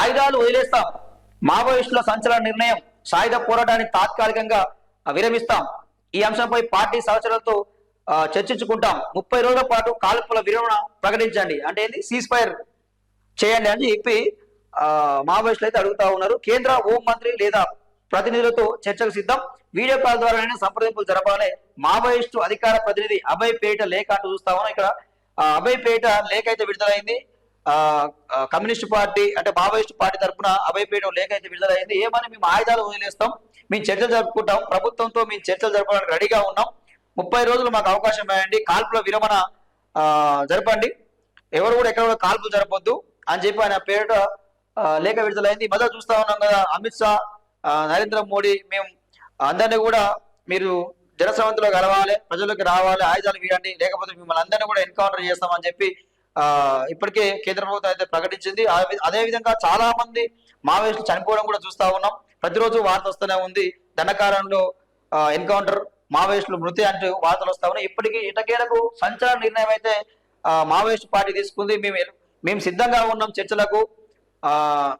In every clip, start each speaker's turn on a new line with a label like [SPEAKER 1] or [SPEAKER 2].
[SPEAKER 1] ఆయుధాలు వదిలేస్తాం. మావోయిస్టుల సంచలన నిర్ణయం సాయుధ పోరాటాన్ని తాత్కాలికంగా విరమిస్తాం. ఈ అంశంపై పార్టీ సహచరులతో చర్చించుకుంటాం. ముప్పై రోజుల పాటు కాల్పుల విరమణ ప్రకటించండి. అంటే ఏంది? సీజ్ ఫైర్ చేయండి అని చెప్పి మావోయిస్టులు అయితే అడుగుతా ఉన్నారు. కేంద్ర హోం మంత్రి లేదా ప్రతినిధులతో చర్చకు సిద్ధం. వీడియో కాల్ ద్వారానే సంప్రదింపులు జరపాలి. మావోయిస్టు అధికార ప్రతినిధి అభయ్ పేట లేఖ అంటూ చూస్తామని ఇక్కడ. అభయ్ పేట లేఖ అయితే విడుదలైంది. కమ్యూనిస్ట్ పార్టీ అంటే మావోయిస్ట్ పార్టీ తరఫున అభయ్ లేఖ అయితే విడుదలైంది. ఏమని మేము ఆయుధాలు వదిలేస్తాం మేము చర్చలు జరుపుకుంటాం ప్రభుత్వంతో మేము చర్చలు జరపడానికి రెడీగా ఉన్నాం. ముప్పై రోజులు మాకు అవకాశం ఇవ్వండి కాల్పుల విరమణ జరపండి. ఎవరు కూడా ఎక్కడ కూడా కాల్పులు జరపొద్దు అని చెప్పి ఆయన పేరిట లేఖ విడుదలైంది. మొదలు చూస్తా ఉన్నాం కదా అమిత్ షా నరేంద్ర మోడీ మేము అందరినీ కూడా మీరు జనసమంతిలో కలవాలి ప్రజలకు రావాలి ఆయుధాలు వీడండి లేకపోతే మిమ్మల్ని అందరినీ కూడా ఎన్కౌంటర్ చేస్తామని చెప్పి ఇప్పటికే కేంద్ర ప్రభుత్వం అయితే ప్రకటించింది. అదే విధంగా చాలా మంది మావోయిస్టులు చనిపోవడం కూడా చూస్తా ఉన్నాం. ప్రతిరోజు వార్త వస్తూనే ఉంది. దండకారంలో ఎన్కౌంటర్ మావోయిస్టులు మృతి అంటూ వార్తలు వస్తా ఉన్నాయి. ఇప్పటికీ ఇటకేలకు సంచలన నిర్ణయం అయితే మావోయిస్ట్ పార్టీ తీసుకుంది. మేము మేము సిద్ధంగా ఉన్నాం చర్చలకు. ఆ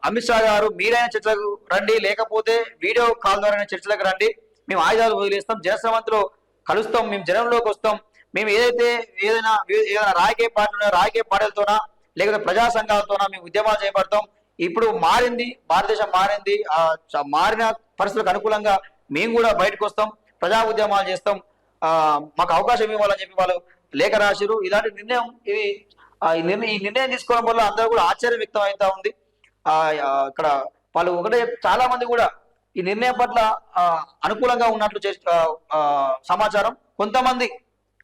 [SPEAKER 1] అమిత్ షా గారు మీరైన చర్చలకు రండి. లేకపోతే వీడియో కాల్ ద్వారా చర్చలకు రండి. మేము ఆయుధాలు వదిలేస్తాం. జనశ్రమంతిలో కలుస్తాం. మేము జనంలోకి వస్తాం. మేము ఏదైతే ఏదైనా ఏదైనా రాజకీయ పార్టీ రాజకీయ పార్టీలతోనా లేకపోతే ప్రజా సంఘాలతోనా మేము ఉద్యమాలు చేపడతాం. ఇప్పుడు మారింది భారతదేశం మారింది మారిన పరిస్థితులకు అనుకూలంగా మేము కూడా బయటకు వస్తాం ప్రజా ఉద్యమాలు చేస్తాం. మాకు అవకాశం ఇవ్వాలని చెప్పి వాళ్ళు లేఖ రాశారు ఇలాంటి నిర్ణయం ఇది ఈ నిర్ణయం ఈ నిర్ణయం తీసుకోవడం వల్ల అందరూ కూడా ఆశ్చర్యం వ్యక్తం అవుతా ఉంది. ఆ ఇక్కడ వాళ్ళు ఒకటే చాలా మంది కూడా ఈ నిర్ణయం పట్ల అనుకూలంగా ఉన్నట్లు చే ఆ, సమాచారం. కొంతమంది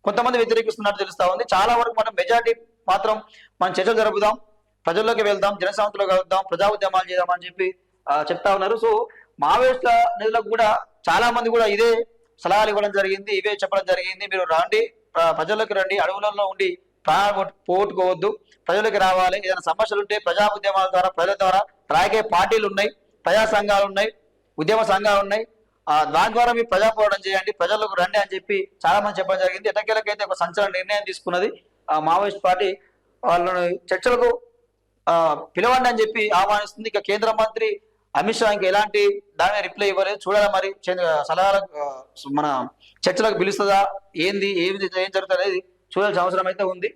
[SPEAKER 1] కొంతమంది వ్యతిరేకిస్తున్నట్టు తెలుస్తా ఉంది. చాలా వరకు మనం మెజారిటీ మాత్రం మనం చర్చలు జరుపుదాం ప్రజల్లోకి వెళ్దాం జనసంస్థలో కలుద్దాం ప్రజా ఉద్యమాలు చేద్దాం అని చెప్పి చెప్తా ఉన్నారు. సో మావోయిస్టుల నిధులకు కూడా చాలా మంది కూడా ఇదే సలహాలు ఇవ్వడం జరిగింది ఇవే చెప్పడం జరిగింది. మీరు రండి ప్రజల్లోకి రండి అడవులలో ఉండి ప్రాణాలు పోగొట్టుకోవద్దు. ప్రజలకు రావాలి. ఏదైనా సమస్యలు ఉంటే ప్రజా ఉద్యమాల ద్వారా ప్రజల ద్వారా రాజకీయ పార్టీలు ఉన్నాయి ప్రజా సంఘాలు ఉన్నాయి ఉద్యమ సంఘాలు ఉన్నాయి. దాని ద్వారా మీరు ప్రజా పోరాటం చేయండి ప్రజలకు రండి అని చెప్పి చాలా మంది చెప్పడం జరిగింది. ఎటకేలకైతే ఒక సంచలన నిర్ణయం తీసుకున్నది ఆ మావోయిస్ట్ పార్టీ వాళ్ళని చర్చలకు పిలవండి అని చెప్పి ఆహ్వానిస్తుంది. ఇక కేంద్ర మంత్రి అమిత్ షా ఇంకా ఎలాంటి దాని రిప్లై ఇవ్వలేదు. చూడాలి మరి చే- సలహాల మన చర్చలకు పిలుస్తుందా ఏంది ఏమి ఏం జరుగుతుంది అనేది చూడాల్సిన అవసరం అయితే ఉంది.